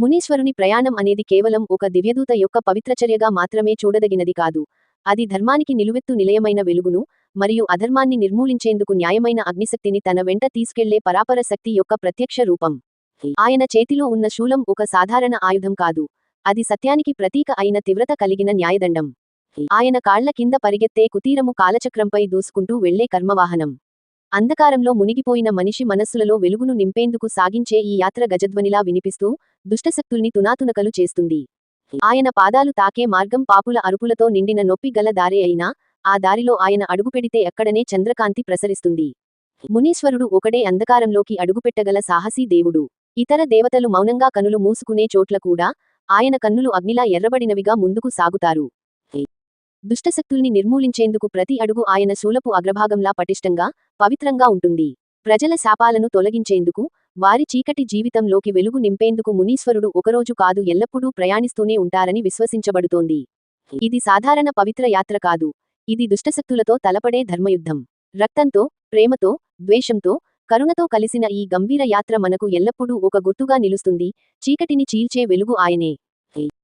మునీశ్వరుని ప్రయాణం అనేది కేవలం ఒక దివ్యదూత యొక్క పవిత్రచర్యగా మాత్రమే చూడదగినది కాదు. అది ధర్మానికి నిలువెత్తు నిలయమైన వెలుగును మరియు అధర్మాన్ని నిర్మూలించేందుకు న్యాయమైన అగ్నిశక్తిని తన వెంట తీసుకెళ్ళే పరాపర శక్తి యొక్క ప్రత్యక్ష రూపం. ఆయన చేతిలో ఉన్న శూలం ఒక సాధారణ ఆయుధం కాదు. అది సత్యానికి ప్రతీక అయిన తీవ్రత కలిగిన న్యాయదండం. ఆయన కాళ్ళ కింద పరిగెత్తే కుతీరము కాలచక్రంపై దూసుకుంటూ వెళ్ళే కర్మవాహనం. అంధకారంలో మునిగిపోయిన మనిషి మనస్సులలో వెలుగును నింపేందుకు సాగించే ఈ యాత్ర గజధ్వనిలా వినిపిస్తూ దుష్టశక్తుల్ని తునాతునకలు చేస్తుంది. ఆయన పాదాలు తాకే మార్గం పాపుల అరుపులతో నిండిన నొప్పి గల దారి అయినా ఆ దారిలో ఆయన అడుగుపెడితే ఎక్కడనే చంద్రకాంతి ప్రసరిస్తుంది. మునీశ్వరుడు ఒకడే అంధకారంలోకి అడుగుపెట్టగల సాహసీ దేవుడు. ఇతర దేవతలు మౌనంగా కనులు మూసుకునే చోట్ల కూడా ఆయన కన్నులు అగ్నిలా ఎర్రబడినవిగా ముందుకు సాగుతారు. దుష్టశక్తుల్ని నిర్మూలించేందుకు ప్రతి అడుగు ఆయన శూలపు అగ్రభాగంలా పటిష్టంగా పవిత్రంగా ఉంటుంది. ప్రజల శాపాలను తొలగించేందుకు వారి చీకటి జీవితంలోకి వెలుగు నింపేందుకు మునీశ్వరుడు ఒకరోజు కాదు ఎల్లప్పుడూ ప్రయాణిస్తూనే ఉంటారని విశ్వసించబడుతోంది. ఇది సాధారణ పవిత్ర యాత్ర కాదు. ఇది దుష్టశక్తులతో తలపడే ధర్మయుద్ధం. రక్తంతో ప్రేమతో ద్వేషంతో కరుణతో కలిసిన ఈ గంభీర యాత్ర మనకు ఎల్లప్పుడూ ఒక గుర్తుగా నిలుస్తుంది. చీకటిని చీల్చే వెలుగు ఆయనే.